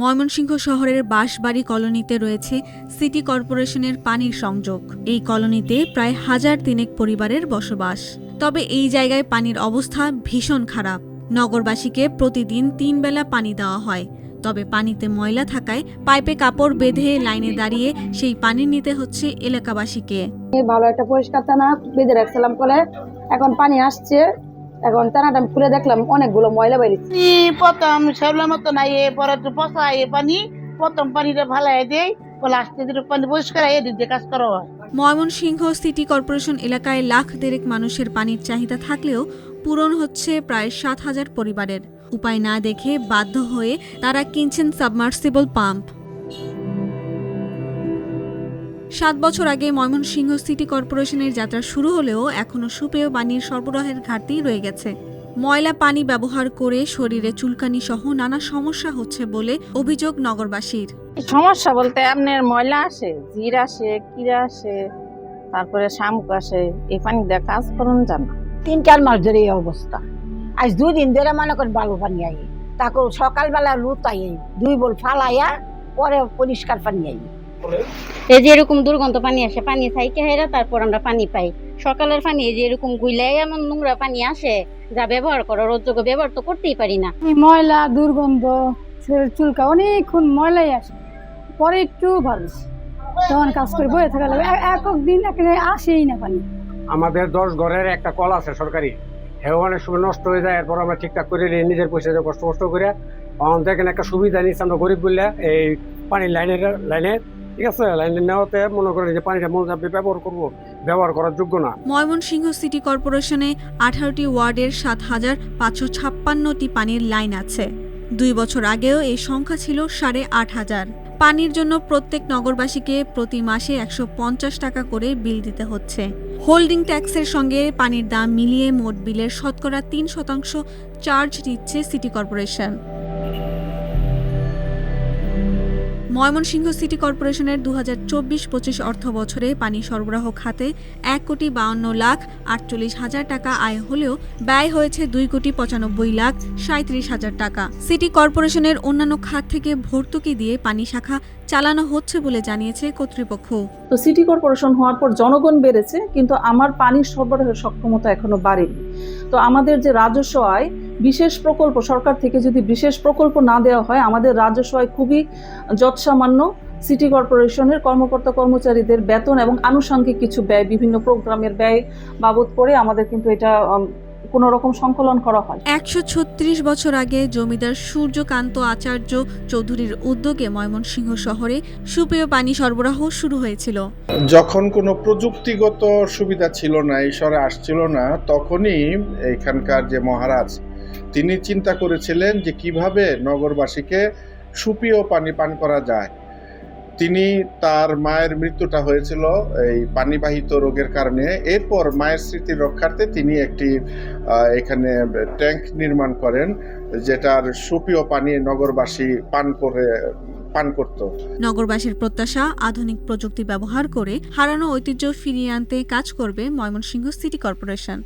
ময়মনসিংহ শহরের বাঁশবাড়ি কলোনিতে রয়েছে সিটি কর্পোরেশনের পানির সংযোগ। এই কলোনিতে প্রায় হাজার তিনেক পরিবারের বসবাস। তবে এই জায়গায় পানির অবস্থা ভীষণ খারাপ। নগরবাসীকে প্রতিদিন তিন বেলা পানি দেওয়া হয়। তবে পানিতে ময়লা থাকায় পাইপে কাপড় বেঁধে লাইনে দাঁড়িয়ে সেই পানি নিতে হচ্ছে এলাকাবাসীকে। ভালো একটা পরিষ্কার টানা বেঁধে রাখছিলাম কলে। এখন পানি আসছে। এখন টানাটা আমি খুলে দেখলাম অনেকগুলো ময়লা পানি প্রথম শ্যাওলার মতো নাই পরে একটু পচা এ পানি প্রথম পানিটা ভালাই দেয় হয়। ময়মনসিংহ সিটি কর্পোরেশন এলাকায় লাখ দেড়েক মানুষের পানির চাহিদা থাকলেও পূরণ হচ্ছে প্রায় সাত হাজার পরিবারের। উপায় না দেখে বাধ্য হয়ে তারা কিনছেন সাবমার্সিবল পাম্প। সাত বছর আগে ময়মনসিংহ সিটি কর্পোরেশনের যাত্রা শুরু হলেও এখনও সুপেয় পানির সরবরাহের ঘাটতি রয়ে গেছে। ময়লা পানি ব্যবহার করে শরীরে চুলকানি সহ নানা সমস্যা হচ্ছে বলে অভিযোগ নগরবাসীর। সমস্যা বলতে আপনার ময়লা আসে জির আসে কিরা আসে তারপরে শামুক আসে এই পানি দিয়ে কাজ করুন জানা। তিন চার মাস ধরে এই অবস্থা। আজ দুই দিন ধরে মনে করেন বালু পানি আই তাকে সকালবেলা লুত আই দুই বল ফালাইয়া পরে পরিষ্কার পানি আই এই যে এরকম দুর্গন্ধ পানি আসে পানি থাইকে হেরা তারপর আমরা পানি পাই। সকালের পানি এই যে এরকম গুইলাই এমন নোংরা পানি আসে যা ব্যবহার করো রোজযোগ্য ব্যবহার তো করতেই পারি না। এই ময়লা দুর্গন্ধ চুলকা অনেকক্ষণ ময়লাই আসে। পরে একটু ভালো তখন কাজ করে বয়ে থাকা লাগে এ- একক দিন আসেই না পানি। আমাদের দশ ঘরের একটা কল আছে সরকারি। হেও অনেক সময় নষ্ট হয়ে যায় এরপর আমরা ঠিকঠাক করে নিই, নিজের পয়সা দিয়ে কষ্ট কষ্ট করে। অন দেখেন একটা সুবিধা নিচ্ছে আমরা গরিব বললে এই পানির লাইনের লাইনে ঠিক আছে নেওয়াতে মনে করেন যে পানিটা মনে আপনি ব্যবহার করব, ব্যবহার করার যোগ্য না। ময়মনসিংহ সিটি কর্পোরেশনে আঠারোটি ওয়ার্ডের সাত হাজার পাঁচশো ছাপ্পান্নটি পানির লাইন আছে। দুই বছর আগেও এই সংখ্যা ছিল সাড়ে আট হাজার। পানির জন্য প্রত্যেক নগরবাসীকে প্রতি মাসে একশো পঞ্চাশ টাকা করে বিল দিতে হচ্ছে। হোল্ডিং ট্যাক্সের সঙ্গে পানির দাম মিলিয়ে মোট বিলের শতকরা তিন শতাংশ চার্জ দিচ্ছে সিটি কর্পোরেশন। ময়মনসিংহ সিটি কর্পোরেশনের দু হাজার চব্বিশ পঁচিশ অর্থ বছরে পানি সরবরাহ খাতে এক কোটি বাউন্ন লাখ আটচল্লিশ হাজার টাকা আয় হলেও ব্যয় হয়েছে দুই কোটি পঁচানব্বই লাখ সাঁত্রিশ হাজার টাকা। সিটি কর্পোরেশনের অন্যান্য খাত থেকে ভর্তুকি দিয়ে পানি শাখা চালানো হচ্ছে বলে জানিয়েছে কর্তৃপক্ষ। তো সিটি কর্পোরেশন হওয়ার পর জনগণ বেড়েছে, কিন্তু আমার পানির সরবরাহের সক্ষমতা এখনও বাড়েনি। তো আমাদের যে রাজস্ব আয় বিশেষ প্রকল্প সরকার থেকে যদি বিশেষ প্রকল্প না দেওয়া হয় আমাদের রাজস্ব আয় খুবই যৎসামান্য সিটি কর্পোরেশনের কর্মকর্তা কর্মচারীদের বেতন এবং আনুষঙ্গিক কিছু ব্যয় বিভিন্ন প্রোগ্রামের ব্যয় বাবদ করে আমাদের কিন্তু এটা উম, কোনো রকম সংকলন করা হয়। একশো ছত্রিশ বছর আগে জমিদার সূর্যকান্ত আচার্য চৌধুরীর উদ্যোগে ময়মনসিংহ শহরে সুপেয় পানি সরবরাহ শুরু হয়েছিল। যখন কোনো প্রযুক্তিগত সুবিধা ছিল না এই শহরে আসছিল না তখনই এখানকার যে মহারাজ তিনি চিন্তা করেছিলেন যে কীভাবে নগরবাসীকে সুপেয় পানি পান করা যায়। তিনি তার মায়ের মৃত্যুটা হয়েছিল এই পানিবাহিত রোগের কারণে। এরপর মায়ের স্মৃতি রক্ষার্থে তিনি একটি এখানে ট্যাঙ্ক নির্মাণ করেন, যেটার সুপেয় পানি নগরবাসী পান করে, পান করত। নগরবাসীর প্রত্যাশা, আধুনিক প্রযুক্তি ব্যবহার করে হারানো ঐতিহ্য ফিরিয়ে আনতে কাজ করবে ময়মনসিংহ সিটি কর্পোরেশন।